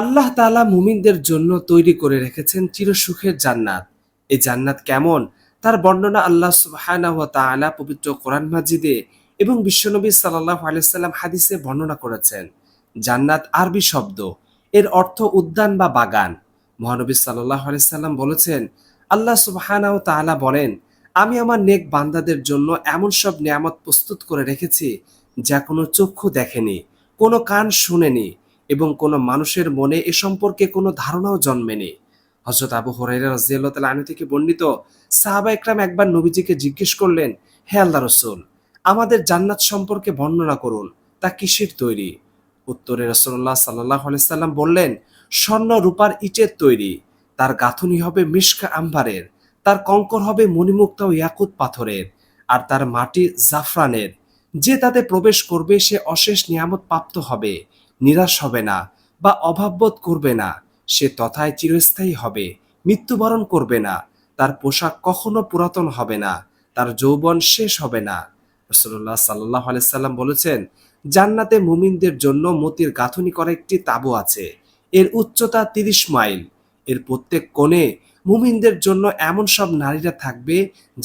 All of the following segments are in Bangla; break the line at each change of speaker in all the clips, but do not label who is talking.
আল্লাহ তাআলা মুমিনদের জন্য তৈরি করে রেখেছেন চিরসুখের জান্নাত। এই জান্নাত কেমন? তার বর্ণনা আল্লাহ তাআলা পবিত্র কোরআন মাজিদে এবং বিশ্বনবী সাল্লাল্লাহু আলাইহি সাল্লাম হাদিসে বর্ণনা করেছেন, জান্নাত আরবি শব্দ। এর অর্থ উদ্যান বা বাগান। মহানবী সাল্লাল্লাহু আলাইহি সাল্লাম বলেছেন, আল্লাহ সুবহানাহু ওয়া তাআলা বলেন, আমি আমার নেক বান্দাদের জন্য এমন সব নিয়ামত প্রস্তুত করে রেখেছি যা কোনো চক্ষু দেখেনি, কোনো কান শুনেনি এবং কোনো মানুষের মনে এ সম্পর্কে কোনো ধারণাও জন্মেনি হজরত আবু হরাইরা রাজিয়াল্লাহ তালা আনু থেকে বর্ণিত সাহাবা একরাম একবার নবীজিকে জিজ্ঞেস করলেন, হে আল্লাহ রসুল, আমাদের জান্নাত সম্পর্কে বর্ণনা করুন, তা কিসের তৈরি? উত্তরে রসুল্লাহ সাল্লাহ সাল্লাম বললেন, স্বর্ণ রূপার ইটের তৈরি, তার গাঁথনি হবে মিশকা আম্বারের, তার কঙ্কর হবে মণিমুক্তা ও ইয়াকুত পাথরের, আর তার মাটি জাফরানের। যে তাতে প্রবেশ করবে সে অশেষ নিয়ামত প্রাপ্ত হবে। নিরাশ হবে না বা অভাববোধ করবে না। সে তথায় চিরস্থায়ী হবে, মৃত্যুবরণ করবে না, তার পোশাক কখনো পুরাতন হবে না, তার যৌবন শেষ হবে না। রসুল্লাহ সাল্লাহ সাল্লাম বলেছেন, জান্নাতে মুমিনদের জন্য মতির গাঁথনি করা একটি তাবু আছে, এর উচ্চতা তিরিশ মাইল। এর প্রত্যেক কোণে মুমিনদের জন্য এমন সব নারীরা থাকবে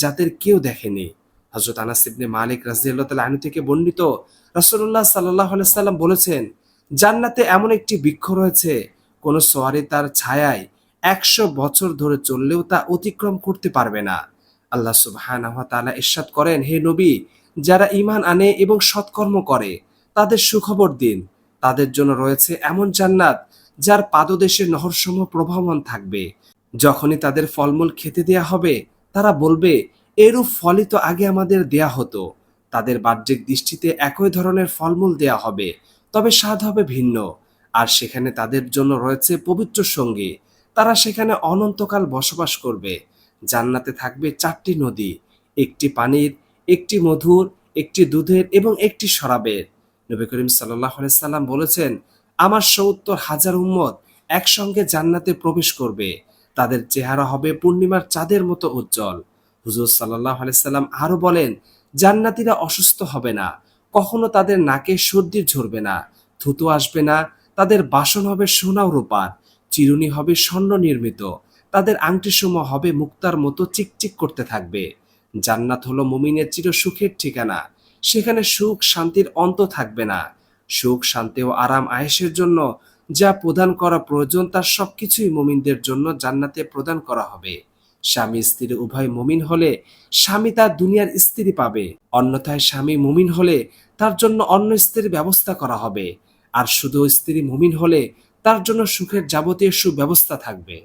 যাদের কেউ দেখেনি। হজরত আনাস ইবনে মালিক রাজিয়াল্লাহ তাআলা আনহু থেকে বর্ণিত, রাসূলুল্লাহ সাল্লাল্লাহু আলাইহি সাল্লাম বলেছেন জান্নাতে এমন একটি বৃক্ষ রয়েছে, কোন সোয়ারি তার ছায়ায় একশো বছর ধরে চললেও তা অতিক্রম করতে পারবে না। আল্লাহ তাআলা ইরশাদ করেন, হে নবী, যারা ঈমান আনে এবং সৎকর্ম করে, তাদের সুখবর দিন। তাদের জন্য রয়েছে এমন জান্নাত যার পাদদেশে নহরসমূহ প্রবাহমান থাকবে। যখনই তাদের ফলমূল খেতে দেয়া হবে, তারা বলবে, এরূপ ফলই তো আগে আমাদের দেয়া হতো। তাদের বাহ্যিক দৃষ্টিতে একই ধরনের ফলমূল দেয়া হবে, তবে স্বাদ হবে ভিন্ন। আর সেখানে তাদের জন্য রয়েছে পবিত্র সঙ্গী। তারা সেখানে অনন্তকাল বসবাস করবে। জান্নাতে থাকবে চারটি নদী, একটি পানির, একটি মধুর, একটি দুধের এবং একটি শরাবের। নবী করিম সাল্লাম বলেছেন, আমার সত্তর হাজার উম্মত একসঙ্গে জান্নাতে প্রবেশ করবে। তাদের চেহারা হবে পূর্ণিমার চাঁদের মতো উজ্জ্বল। হুজুর সাল্লাহ সাল্লাম আরও বলেন জান্নাতিরা অসুস্থ হবে না। কখনো তাদের নাকে সর্দি ঝরবে না। থুতু আসবে না। তাদের বাসন হবে সোনা রূপার। চিরুনি হবে স্বর্ণ নির্মিত। তাদের আংটিসমূহ হবে মুক্তার মতো চিকচিক করতে থাকবে। জান্নাত হলো মুমিনের চির সুখের ঠিকানা। সেখানে সুখ শান্তির অন্ত থাকবে না। সুখ, শান্তি ও আরাম আয়েসের জন্য যা প্রদান করা প্রয়োজন, তার সবকিছুই মুমিনদের জন্য জান্নাতে প্রদান করা হবে। স্বামী স্ত্রী উভয় মুমিন হলে স্বামী তার দুনিয়ার স্ত্রী পাবে। অন্যথায় স্বামী মুমিন হলে তার জন্য অন্য স্ত্রীর ব্যবস্থা করা হবে। আর শুধু স্ত্রী মুমিন হলে তার জন্য সুখের যাবতীয় সুব্যবস্থা থাকবে।